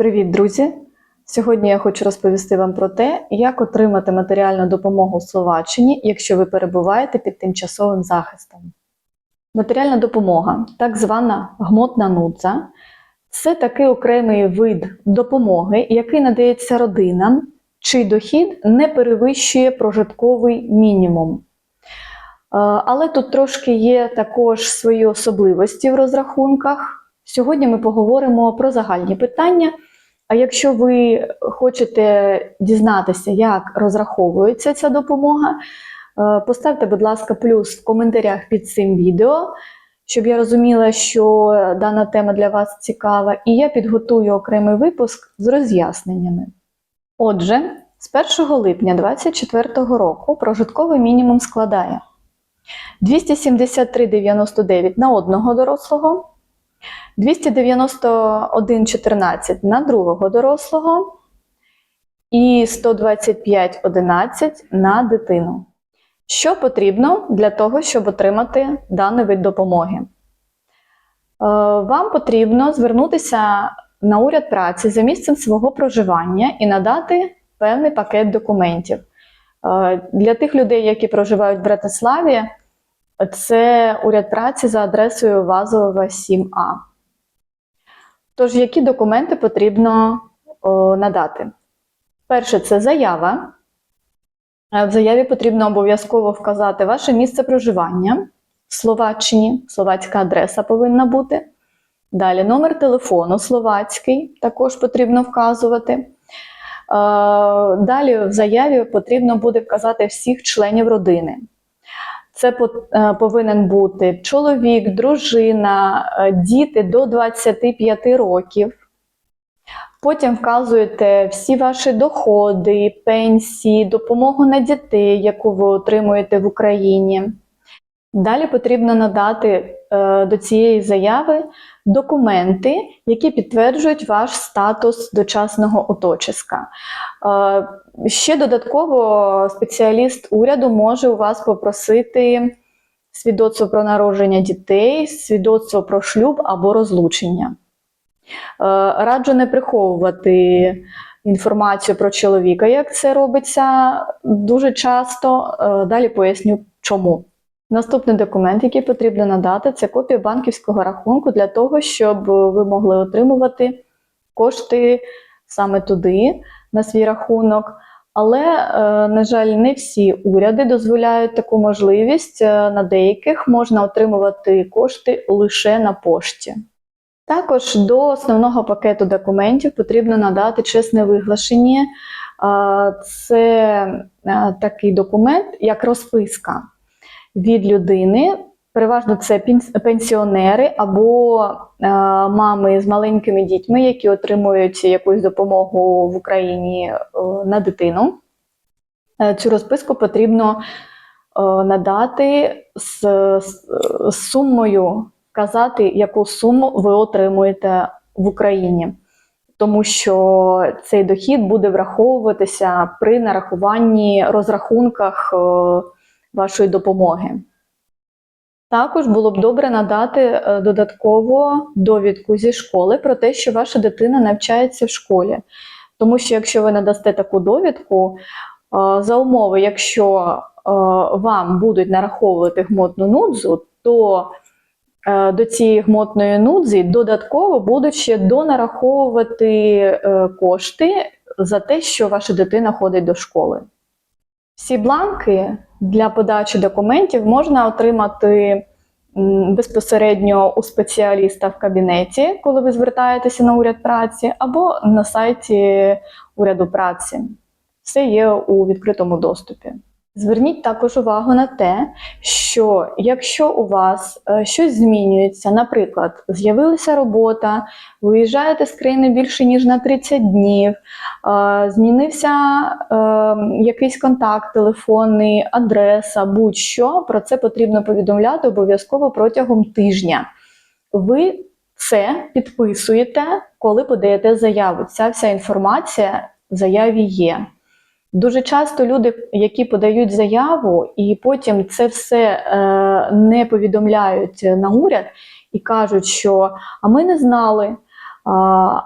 Привіт, друзі! Сьогодні я хочу розповісти вам про те, як отримати матеріальну допомогу в Словаччині, якщо ви перебуваєте під тимчасовим захистом. Матеріальна допомога, так звана гмотна нудза, це такий окремий вид допомоги, який надається родинам, чий дохід не перевищує прожитковий мінімум. Е, Але тут трошки є також свої особливості в розрахунках. Сьогодні ми поговоримо про загальні питання. А якщо ви хочете дізнатися, як розраховується ця допомога, е, поставте, будь ласка, плюс в коментарях під цим відео, щоб я розуміла, що дана тема для вас цікава, і я підготую окремий випуск з роз'ясненнями. Отже, з 1 липня 2024 року прожитковий мінімум складає 273,99 на одного дорослого. 291,14 на другого дорослого і 125,11 на дитину. Що потрібно для того, щоб отримати даний вид допомоги? Е, Вам потрібно звернутися на уряд праці за місцем свого проживання і надати певний пакет документів. Е, Для тих людей, які проживають в Братиславі, це уряд праці за адресою Вазова 7А. Тож, які документи потрібно о, надати? Перше, це заява. Е, В заяві потрібно обов'язково вказати ваше місце проживання в Словаччині, словацька адреса повинна бути. Далі номер телефону словацький також потрібно вказувати. Е, Далі в заяві потрібно буде вказати всіх членів родини. Це е, повинен бути чоловік, дружина, е, діти до 25 років. Потім вказуєте всі ваші доходи, пенсії, допомогу на дітей, яку ви отримуєте в Україні. Далі потрібно надати е, до цієї заяви документи, які підтверджують ваш статус дочасного оточиска. Е, Ще додатково спеціаліст уряду може у вас попросити свідоцтво про народження дітей, свідоцтво про шлюб або розлучення. Е, Раджу не приховувати інформацію про чоловіка, як це робиться дуже часто. Е, Далі поясню чому. Наступний документ, який потрібно надати, це копія банківського рахунку для того, щоб ви могли отримувати кошти саме туди, на свій рахунок. Але, е, на жаль, не всі уряди дозволяють таку можливість. Е, На деяких можна отримувати кошти лише на пошті. Також до основного пакету документів потрібно надати чесне виглашення. Е, Це такий документ, як розписка від людини. Переважно це пенс- пенсіонери або е, мами з маленькими дітьми, які отримують якусь допомогу в Україні е, на дитину. Е, Цю розписку потрібно е, надати з, з, з сумою, вказати, яку суму ви отримуєте в Україні, тому що цей дохід буде враховуватися при нарахуванні розрахунках е, вашої допомоги. Також було б добре надати е, додатково довідку зі школи про те, що ваша дитина навчається в школі. Тому що якщо ви надасте таку довідку, е, за умови, якщо е, вам будуть нараховувати гмотну нудзу, то до цієї гмотної нудзи додатково будуть ще донараховувати кошти за те, що ваша дитина ходить до школи. Всі бланки для подачі документів можна отримати безпосередньо у спеціаліста в кабінеті, коли ви звертаєтеся на уряд праці, або на сайті уряду праці. Все є у відкритому доступі. Зверніть також увагу на те, що якщо у вас е, щось змінюється, наприклад, з'явилася робота, виїжджаєте з країни більше ніж на 30 днів, е, змінився е, якийсь контакт, телефонний, адреса, будь-що, про це потрібно повідомляти обов'язково протягом тижня. Ви це підписуєте, коли подаєте заяву. Ця вся інформація в заяві є. Дуже часто люди, які подають заяву, і потім це все е, не повідомляють на уряд і кажуть, що а ми не знали,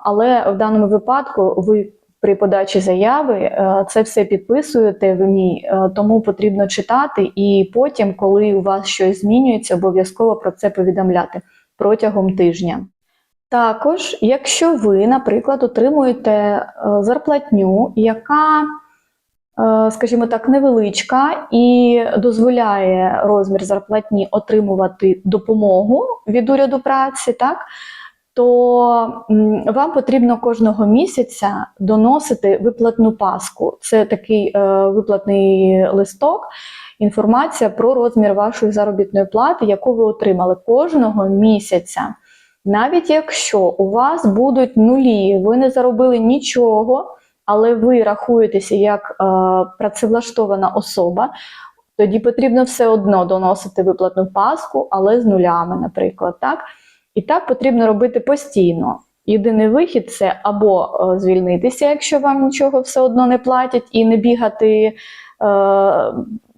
Але в даному випадку ви при подачі заяви е, це все підписуєте в ній, е, тому потрібно читати, і потім, коли у вас щось змінюється, обов'язково про це повідомляти протягом тижня. Також, якщо ви, наприклад, отримуєте е, зарплатню, яка, скажімо так, невеличка і дозволяє розмір зарплатні отримувати допомогу від уряду праці, так, то вам потрібно кожного місяця доносити виплатну паску. Це такий е, виплатний листок, інформація про розмір вашої заробітної плати, яку ви отримали кожного місяця. Навіть якщо у вас будуть нулі, ви не заробили нічого, але ви рахуєтеся як е, працевлаштована особа, тоді потрібно все одно доносити виплатну паску, але з нулями, наприклад. Так? І так потрібно робити постійно. Єдиний вихід це або е, звільнитися, якщо вам нічого все одно не платять, і не бігати е,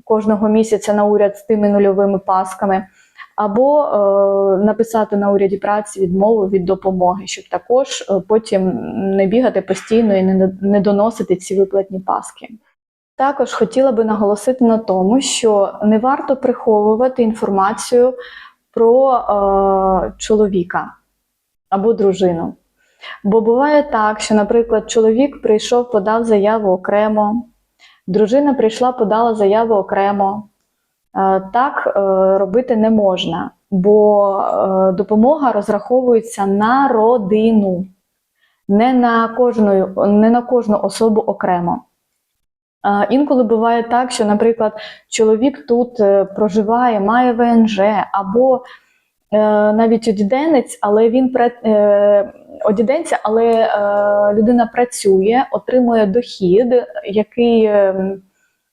кожного місяця на уряд з тими нульовими пасками, або е, написати на уряді праці відмову від допомоги, щоб також е, потім не бігати постійно і не, не доносити ці виплатні паски. Також хотіла би наголосити на тому, що не варто приховувати інформацію про е, чоловіка або дружину. Бо буває так, що, наприклад, чоловік прийшов, подав заяву окремо, дружина прийшла, подала заяву окремо. Е, Так е, робити не можна, бо е, допомога розраховується на родину, не на кожну, не на кожну особу окремо. Інколи буває так, що, наприклад, чоловік тут проживає, має ВНЖ, або навіть одіденець, але він одіденця, але людина працює, отримує дохід, який е,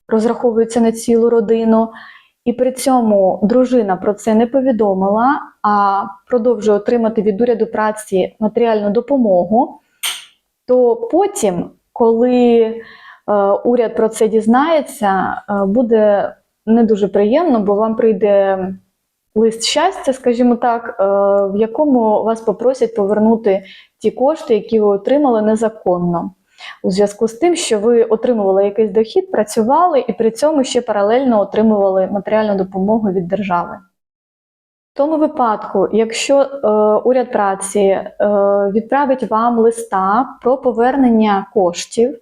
розраховується на цілу родину. І при цьому дружина про це не повідомила, а продовжує отримати від уряду праці матеріальну допомогу, то потім, коли е, уряд про це дізнається, е, буде не дуже приємно, бо вам прийде лист щастя, скажімо так, е, в якому вас попросять повернути ті кошти, які ви отримали незаконно. У зв'язку з тим, що ви отримували якийсь дохід, працювали і при цьому ще паралельно отримували матеріальну допомогу від держави. В тому випадку, якщо е, уряд праці е, відправить вам листа про повернення коштів,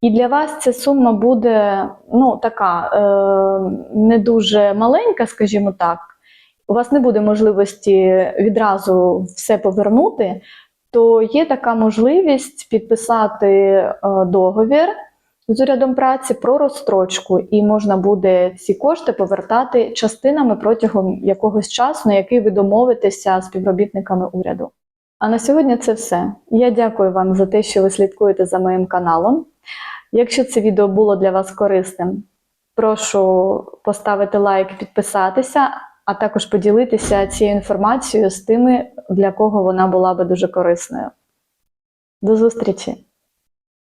і для вас ця сума буде ну, така е, не дуже маленька, скажімо так, у вас не буде можливості відразу все повернути, то є така можливість підписати е, договір з урядом праці про розстрочку, і можна буде ці кошти повертати частинами протягом якогось часу, на який ви домовитеся з співробітниками уряду. А на сьогодні це все. Я дякую вам за те, що ви слідкуєте за моїм каналом. Якщо це відео було для вас корисним, прошу поставити лайк, підписатися, а також поділитися цією інформацією з тими, для кого вона була би дуже корисною. До зустрічі!